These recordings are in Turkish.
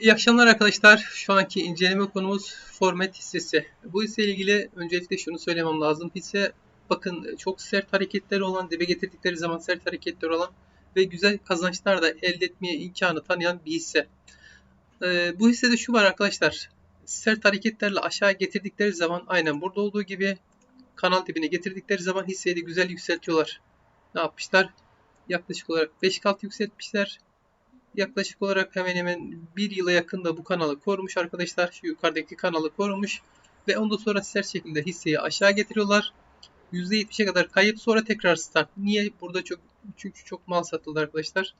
İyi akşamlar arkadaşlar. Şu anki inceleme konumuz format hissesi. Bu hisse ile ilgili öncelikle şunu söylemem lazım. Hisse bakın çok sert hareketleri olan, dibe getirdikleri zaman sert hareketler olan ve güzel kazançlar da elde etmeye imkanı tanıyan bir hisse. Ee, bu hissede şu var arkadaşlar. Sert hareketlerle aşağı getirdikleri zaman aynen burada olduğu gibi kanal dibine getirdikleri zaman hisseyi de güzel yükseltiyorlar. Ne yapmışlar? Yaklaşık olarak 5 kat yükseltmişler yaklaşık olarak hemen hemen bir yıla yakında bu kanalı korumuş arkadaşlar. Şu yukarıdaki kanalı korumuş. Ve ondan sonra sert şekilde hisseyi aşağı getiriyorlar. %70'e kadar kayıp sonra tekrar start. Niye? Burada çok çünkü çok mal satıldı arkadaşlar.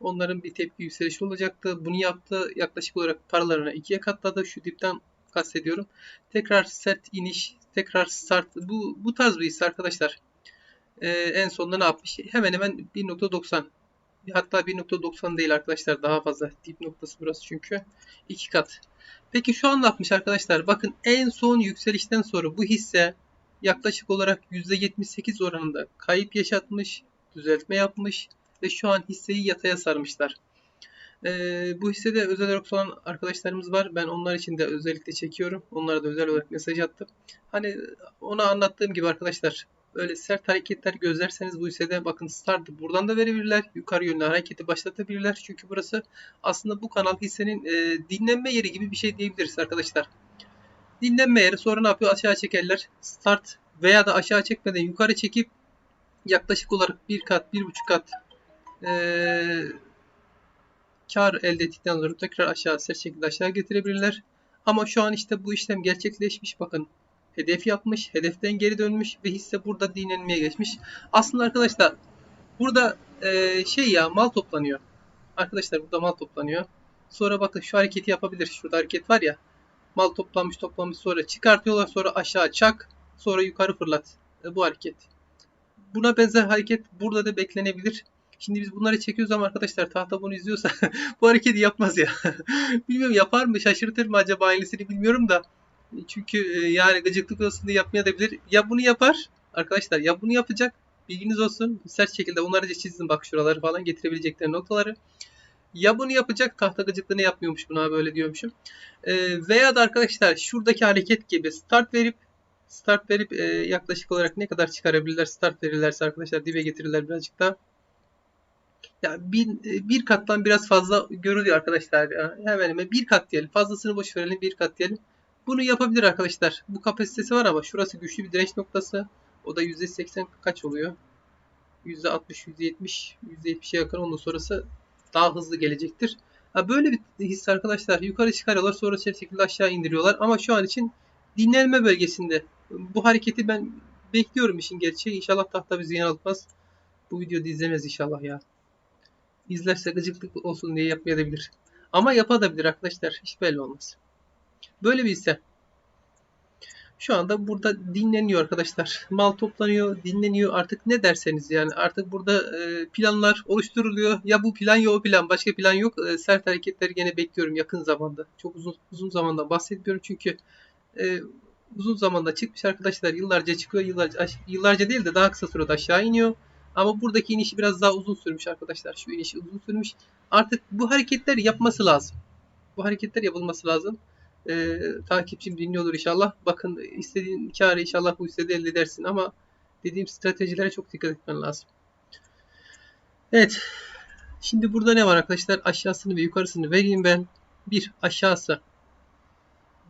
Onların bir tepki yükselişi olacaktı. Bunu yaptı. Yaklaşık olarak paralarını ikiye katladı. Şu dipten kastediyorum. Tekrar sert iniş, tekrar start. Bu, bu tarz bir hisse arkadaşlar. Ee, en sonunda ne yapmış? Hemen hemen 1.90 Hatta 1.90 değil arkadaşlar daha fazla. Dip noktası burası çünkü. 2 kat. Peki şu an yapmış arkadaşlar? Bakın en son yükselişten sonra bu hisse yaklaşık olarak %78 oranında kayıp yaşatmış, düzeltme yapmış ve şu an hisseyi yataya sarmışlar. Ee, bu hissede özel olarak olan arkadaşlarımız var. Ben onlar için de özellikle çekiyorum. Onlara da özel olarak mesaj attım. Hani ona anlattığım gibi arkadaşlar öyle sert hareketler gözlerseniz bu hissede bakın start buradan da verebilirler. Yukarı yönlü hareketi başlatabilirler. Çünkü burası aslında bu kanal hissenin e, dinlenme yeri gibi bir şey diyebiliriz arkadaşlar. Dinlenme yeri sonra ne yapıyor? Aşağı çekerler. Start veya da aşağı çekmeden yukarı çekip yaklaşık olarak bir kat, bir buçuk kat e, kar elde ettikten sonra tekrar aşağı sert şekilde aşağı getirebilirler. Ama şu an işte bu işlem gerçekleşmiş. Bakın hedef yapmış, hedeften geri dönmüş ve hisse burada dinlenmeye geçmiş. Aslında arkadaşlar burada e, şey ya mal toplanıyor. Arkadaşlar burada mal toplanıyor. Sonra bakın şu hareketi yapabilir. Şurada hareket var ya. Mal toplanmış toplanmış sonra çıkartıyorlar sonra aşağı çak sonra yukarı fırlat. E, bu hareket. Buna benzer hareket burada da beklenebilir. Şimdi biz bunları çekiyoruz ama arkadaşlar tahta bunu izliyorsa bu hareketi yapmaz ya. bilmiyorum yapar mı şaşırtır mı acaba aynısını bilmiyorum da. Çünkü e, yani gıcıklık olsun diye yapmayabilir. Ya bunu yapar arkadaşlar ya bunu yapacak. Bilginiz olsun. Sert şekilde onları çizdim bak şuraları falan getirebilecekleri noktaları. Ya bunu yapacak tahta gıcıklığını yapmıyormuş buna böyle diyormuşum. E, veya da arkadaşlar şuradaki hareket gibi start verip start verip e, yaklaşık olarak ne kadar çıkarabilirler start verirlerse arkadaşlar dibe getirirler birazcık daha. Ya bir, bir kattan biraz fazla görülüyor arkadaşlar. Ya. Hemen hemen bir kat diyelim. Fazlasını boş verelim bir kat diyelim. Bunu yapabilir arkadaşlar. Bu kapasitesi var ama şurası güçlü bir direnç noktası. O da %80 kaç oluyor? %60, %70, %70'e yakın ondan sonrası daha hızlı gelecektir. Ha böyle bir hisse arkadaşlar yukarı çıkarıyorlar sonra şekilde aşağı indiriyorlar ama şu an için dinlenme bölgesinde. Bu hareketi ben bekliyorum işin gerçeği. İnşallah tahta bizi yanıltmaz. Bu videoda izlemez inşallah ya. İzlerse gıcıklık olsun diye yapmayabilir. Ama yapabilir arkadaşlar. Hiç belli olmaz. Böyle bir hisse. Şu anda burada dinleniyor arkadaşlar. Mal toplanıyor, dinleniyor. Artık ne derseniz yani artık burada e, planlar oluşturuluyor. Ya bu plan ya o plan. Başka plan yok. E, sert hareketleri gene bekliyorum yakın zamanda. Çok uzun uzun zamanda bahsetmiyorum çünkü e, uzun zamanda çıkmış arkadaşlar. Yıllarca çıkıyor. Yıllarca, yıllarca değil de daha kısa sürede aşağı iniyor. Ama buradaki inişi biraz daha uzun sürmüş arkadaşlar. Şu inişi uzun sürmüş. Artık bu hareketler yapması lazım. Bu hareketler yapılması lazım e, takipçim dinliyordur inşallah. Bakın istediğin karı inşallah bu hissede elde edersin ama dediğim stratejilere çok dikkat etmen lazım. Evet. Şimdi burada ne var arkadaşlar? Aşağısını ve yukarısını vereyim ben. Bir aşağısı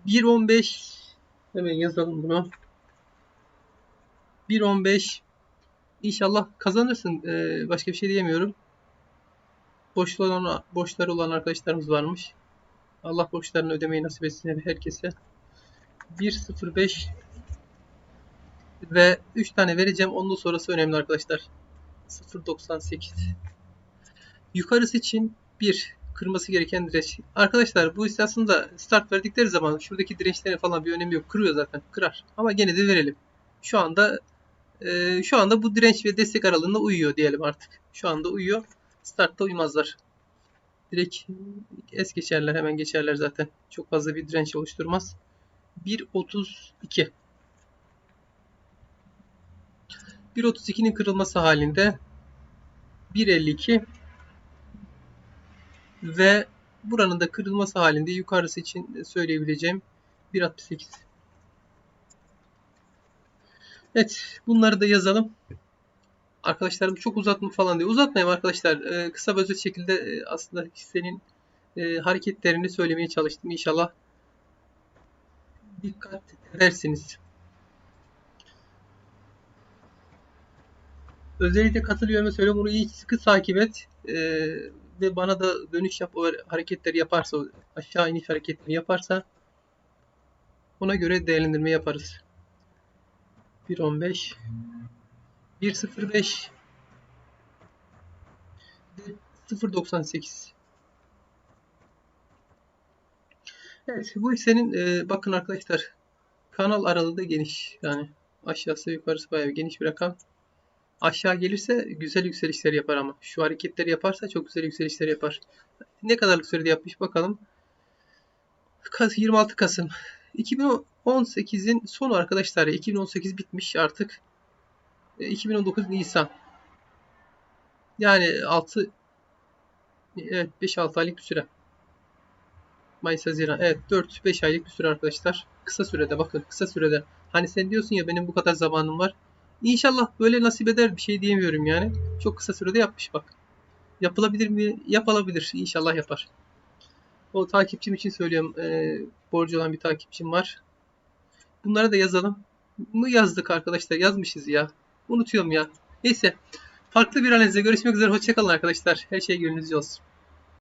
1.15 hemen yazalım bunu. 1.15 İnşallah kazanırsın. Ee, başka bir şey diyemiyorum. Boşlar olan, boşlar olan arkadaşlarımız varmış. Allah borçlarını ödemeyi nasip etsin herkese. 1.05 ve 3 tane vereceğim. Ondan sonrası önemli arkadaşlar. 0.98 Yukarısı için 1 kırması gereken direnç. Arkadaşlar bu aslında start verdikleri zaman şuradaki dirençlerin falan bir önemi yok. Kırıyor zaten. Kırar. Ama gene de verelim. Şu anda e, şu anda bu direnç ve destek aralığında uyuyor diyelim artık. Şu anda uyuyor. Startta uymazlar direkt es geçerler. Hemen geçerler zaten. Çok fazla bir direnç oluşturmaz. 1.32 1.32'nin kırılması halinde 1.52 ve buranın da kırılması halinde yukarısı için söyleyebileceğim 1.68. Evet bunları da yazalım. Arkadaşlarım çok uzatma falan diye. Uzatmayayım arkadaşlar. Ee, kısa ve özet şekilde e, aslında hissenin e, hareketlerini söylemeye çalıştım. İnşallah dikkat edersiniz. Özellikle katılıyorum ve söylüyorum. Bunu iyi sıkı takip et. Ee, ve bana da dönüş yap. O hareketleri yaparsa, aşağı iniş hareketleri yaparsa ona göre değerlendirme yaparız. 1.15 1.05 0.98 Evet bu hissenin e, bakın arkadaşlar kanal aralığı da geniş. Yani aşağısı yukarısı bayağı geniş bir rakam. Aşağı gelirse güzel yükselişler yapar ama. Şu hareketleri yaparsa çok güzel yükselişler yapar. Ne kadarlık sürede yapmış bakalım. 26 Kasım. 2018'in sonu arkadaşlar 2018 bitmiş artık 2019 Nisan. Yani 6 evet 5-6 aylık bir süre. Mayıs Haziran. Evet 4-5 aylık bir süre arkadaşlar. Kısa sürede bakın kısa sürede. Hani sen diyorsun ya benim bu kadar zamanım var. İnşallah böyle nasip eder bir şey diyemiyorum yani. Çok kısa sürede yapmış bak. Yapılabilir mi? Yapılabilir İnşallah yapar. O takipçim için söylüyorum. E, borcu olan bir takipçim var. Bunları da yazalım. Mı yazdık arkadaşlar. Yazmışız ya unutuyorum ya. Neyse. Farklı bir analizde görüşmek üzere. Hoşçakalın arkadaşlar. Her şey gönlünüzce olsun